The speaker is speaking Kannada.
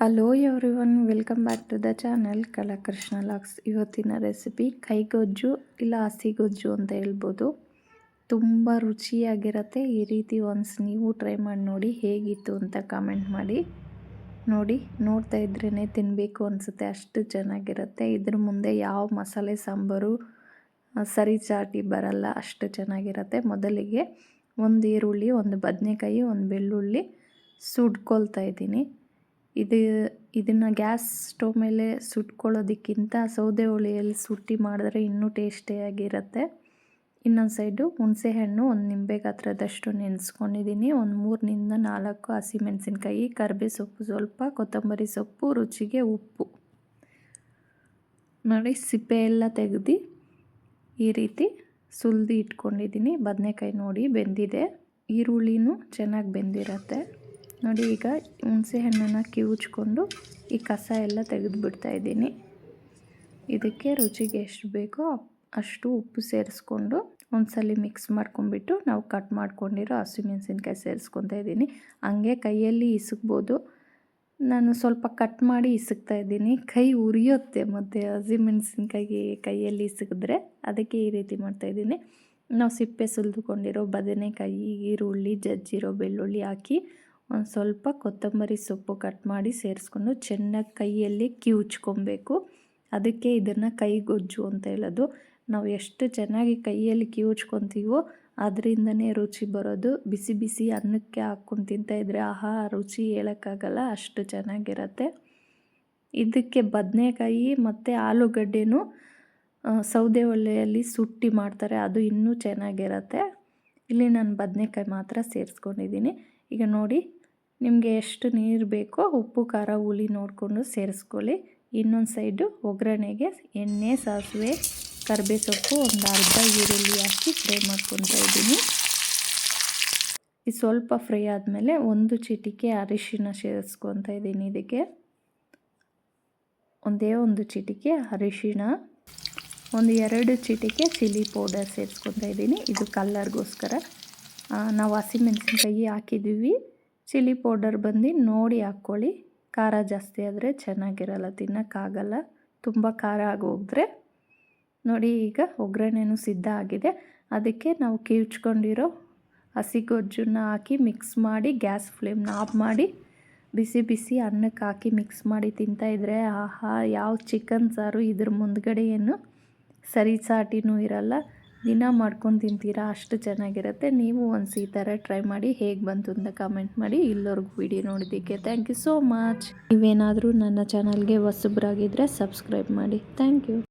Hello everyone welcome back to the channel Kalakrishna LOX ಇವತ್ತಿನ ರೆಸಿಪಿ ಕೈಗೊಜ್ಜು ಇಲ್ಲ ಹಸಿಗೊಜ್ಜು ಅಂತ ಹೇಳ್ಬೋದು. ತುಂಬ ರುಚಿಯಾಗಿರತ್ತೆ. ಈ ರೀತಿ ಒನ್ಸ್ ನೀವು ಟ್ರೈ ಮಾಡಿ ನೋಡಿ ಹೇಗಿತ್ತು ಅಂತ ಕಾಮೆಂಟ್ ಮಾಡಿ. ನೋಡಿ, ನೋಡ್ತಾ ಇದ್ರೇ ತಿನ್ನಬೇಕು ಅನಿಸುತ್ತೆ, ಅಷ್ಟು ಚೆನ್ನಾಗಿರುತ್ತೆ. ಇದ್ರ ಮುಂದೆ ಯಾವ ಮಸಾಲೆ ಸಾಂಬಾರು ಸರಿ ಚಾಟಿ ಬರಲ್ಲ, ಅಷ್ಟು ಚೆನ್ನಾಗಿರುತ್ತೆ. ಮೊದಲಿಗೆ ಒಂದು ಈರುಳ್ಳಿ, ಒಂದು ಬದನೆಕಾಯಿ, ಒಂದು ಬೆಳ್ಳುಳ್ಳಿ ಸುಡ್ಕೊಳ್ತಾ ಇದ್ದೀನಿ. ಇದು, ಇದನ್ನು ಗ್ಯಾಸ್ ಸ್ಟವ್ ಮೇಲೆ ಸುಟ್ಕೊಳ್ಳೋದಕ್ಕಿಂತ ಸೌದೆ ಒಲೆಯಲ್ಲಿ ಸುಟ್ಟಿ ಮಾಡಿದ್ರೆ ಇನ್ನೂ ಟೇಸ್ಟಿಯಾಗಿರುತ್ತೆ ಇನ್ನೊಂದು ಸೈಡು ಹುಣಸೆಹಣ್ಣು, ಒಂದು ನಿಂಬೆ ಗಾತ್ರದಷ್ಟು ನೆನೆಸ್ಕೊಂಡಿದ್ದೀನಿ ಒಂದು ಮೂರರಿಂದ ನಾಲ್ಕು ಹಸಿಮೆಣಸಿನ್ಕಾಯಿ, ಕರಿಬೇ ಸೊಪ್ಪು ಸ್ವಲ್ಪ, ಕೊತ್ತಂಬರಿ ಸೊಪ್ಪು, ರುಚಿಗೆ ಉಪ್ಪು. ನೋಡಿ, ಸಿಪ್ಪೆ ಎಲ್ಲ ತೆಗೆದು ಈ ರೀತಿ ಸುಲಿದು ಇಟ್ಕೊಂಡಿದ್ದೀನಿ ಬದನೆಕಾಯಿ ನೋಡಿ ಬೆಂದಿದೆ. ಈರುಳ್ಳಿನೂ ಚೆನ್ನಾಗಿ ಬೆಂದಿರತ್ತೆ. ನೋಡಿ, ಈಗ ಹುಣಸೆ ಹಣ್ಣನ್ನು ಕಿವುಚ್ಕೊಂಡು ಈ ಕಸ ಎಲ್ಲ ತೆಗೆದುಬಿಡ್ತಾ ಇದ್ದೀನಿ. ಇದಕ್ಕೆ ರುಚಿಗೆ ಎಷ್ಟು ಬೇಕೋ ಅಷ್ಟು ಉಪ್ಪು ಸೇರಿಸ್ಕೊಂಡು ಒಂದ್ಸಲ ಮಿಕ್ಸ್ ಮಾಡ್ಕೊಂಡ್ಬಿಟ್ಟು ನಾವು ಕಟ್ ಮಾಡ್ಕೊಂಡಿರೋ ಹಸಿಮೆಣಸಿನ್ಕಾಯಿ ಸೇರಿಸ್ಕೊತಾ ಇದ್ದೀನಿ. ಹಂಗೆ ಕೈಯಲ್ಲಿ ಇಸುಕ್ಬೋದು. ನಾನು ಸ್ವಲ್ಪ ಕಟ್ ಮಾಡಿ ಇಸುಕ್ತಾ ಇದ್ದೀನಿ. ಕೈ ಉರಿಯುತ್ತೆ ಮತ್ತು ಹಸಿಮೆಣಸಿನ್ಕಾಯಿ ಕೈಯಲ್ಲಿ ಇಸುಕಿದ್ರೆ. ಅದಕ್ಕೆ ಈ ರೀತಿ ಮಾಡ್ತಾ ಇದ್ದೀನಿ. ನಾವು ಸಿಪ್ಪೆ ಸುಲಿದುಕೊಂಡಿರೋ ಬದನೆಕಾಯಿ, ಈರುಳ್ಳಿ, ಜಜ್ಜಿರೋ ಬೆಳ್ಳುಳ್ಳಿ ಹಾಕಿ ಒಂದು ಸ್ವಲ್ಪ ಕೊತ್ತಂಬರಿ ಸೊಪ್ಪು ಕಟ್ ಮಾಡಿ ಸೇರಿಸ್ಕೊಂಡು ಚೆನ್ನಾಗಿ ಕೈಯಲ್ಲಿ ಕಿವುಚ್ಕೊಬೇಕು. ಅದಕ್ಕೆ ಇದನ್ನು ಕೈಗೊಜ್ಜು ಅಂತ ಹೇಳೋದು. ನಾವು ಎಷ್ಟು ಚೆನ್ನಾಗಿ ಕೈಯಲ್ಲಿ ಕಿವುಚ್ಕೊತೀವೋ ಅದರಿಂದನೇ ರುಚಿ ಬರೋದು. ಬಿಸಿ ಬಿಸಿ ಅನ್ನಕ್ಕೆ ಹಾಕ್ಕೊಂಡು ತಿಂತಾಯಿದ್ರೆ ಆಹಾ, ರುಚಿ ಹೇಳೋಕ್ಕಾಗಲ್ಲ, ಅಷ್ಟು ಚೆನ್ನಾಗಿರತ್ತೆ. ಇದಕ್ಕೆ ಬದನೆಕಾಯಿ ಮತ್ತು ಆಲೂಗಡ್ಡೆನೂ ಸೌದೆ ಒಲೆಯಲ್ಲಿ ಸುಟ್ಟಿ ಮಾಡ್ತಾರೆ. ಅದು ಇನ್ನೂ ಚೆನ್ನಾಗಿರತ್ತೆ. ಇಲ್ಲಿ ನಾನು ಬದನೆಕಾಯಿ ಮಾತ್ರ ಸೇರಿಸ್ಕೊಂಡಿದ್ದೀನಿ. ಈಗ ನೋಡಿ ನಿಮಗೆ ಎಷ್ಟು ನೀರು ಬೇಕೋ ಉಪ್ಪು, ಖಾರ, ಹುಳಿ ನೋಡಿಕೊಂಡು ಸೇರಿಸ್ಕೊಳ್ಳಿ. ಇನ್ನೊಂದು ಸೈಡು ಒಗ್ಗರಣೆಗೆ ಎಣ್ಣೆ, ಸಾಸಿವೆ ಕರಿಬೇ ಸೊಪ್ಪು ಒಂದು ಅರ್ಧ ಈರುಳ್ಳಿ ಹಾಕಿ ಫ್ರೈ ಮಾಡ್ಕೊತಾ ಇದ್ದೀನಿ. ಇದು ಸ್ವಲ್ಪ ಫ್ರೈ ಆದಮೇಲೆ ಒಂದು ಚಿಟಿಕೆ ಅರಿಶಿನ ಸೇರಿಸ್ಕೊತಾ ಇದ್ದೀನಿ ಇದಕ್ಕೆ. ಒಂದೇ ಒಂದು ಚಿಟಿಕೆ ಅರಿಶಿನ ಒಂದು ಎರಡು ಚಿಟಿಕೆ ಚಿಲ್ಲಿ ಪೌಡರ್ ಸೇರಿಸ್ಕೊತಾ ಇದ್ದೀನಿ. ಇದು ಕಲ್ಲರ್ಗೋಸ್ಕರ ನಾವು ಹಸಿಮೆಣಸಿನ್ಕಾಯಿ ಹಾಕಿದ್ದೀವಿ. ಚಿಲ್ಲಿ ಪೌಡರ್ ಬಂದು ನೋಡಿ ಹಾಕ್ಕೊಳ್ಳಿ. ಖಾರ ಜಾಸ್ತಿ ಆದರೆ ಚೆನ್ನಾಗಿರಲ್ಲ ತಿನ್ನೋಕ್ಕಾಗಲ್ಲ ತುಂಬ ಖಾರ ಆಗೋಗಿದ್ರೆ ನೋಡಿ ಈಗ ಒಗ್ಗರಣೆನೂ ಸಿದ್ಧ ಆಗಿದೆ. ಅದಕ್ಕೆ ನಾವು ಕಿವುಚ್ಕೊಂಡಿರೋ ಹಸಿ ಗೊಜ್ಜನ್ನ ಹಾಕಿ ಮಿಕ್ಸ್ ಮಾಡಿ ಗ್ಯಾಸ್ ಫ್ಲೇಮ್ನ ಆಫ್ ಮಾಡಿ ಬಿಸಿ ಬಿಸಿ ಅನ್ನಕ್ಕೆ ಹಾಕಿ ಮಿಕ್ಸ್ ಮಾಡಿ ತಿಂತಾಯಿದ್ರೆ ಆಹಾ, ಯಾವ ಚಿಕನ್ ಸಾರು ಇದ್ರ ಮುಂದ್ಗಡೆ ಏನು ಸರಿ ಸಾಟಿನೂ ಇರಲ್ಲ. ದಿನ ಮಾಡ್ಕೊಂಡು ತಿಂತೀರಾ? ಅಷ್ಟು ಚೆನ್ನಾಗಿರುತ್ತೆ. ನೀವು ಒಂದು ಈ ಥರ ಟ್ರೈ ಮಾಡಿ ಹೇಗೆ ಬಂತು ಅಂತ ಕಮೆಂಟ್ ಮಾಡಿ ಇಲ್ಲವರೆಗೂ ವಿಡಿಯೋ ನೋಡಿದ್ದಕ್ಕೆ. Thank you so much. ನೀವೇನಾದರೂ ನನ್ನ ಚಾನಲ್ಗೆ ಹೊಸಬ್ರಾಗಿದ್ದರೆ ಸಬ್ಸ್ಕ್ರೈಬ್ ಮಾಡಿ. Thank you.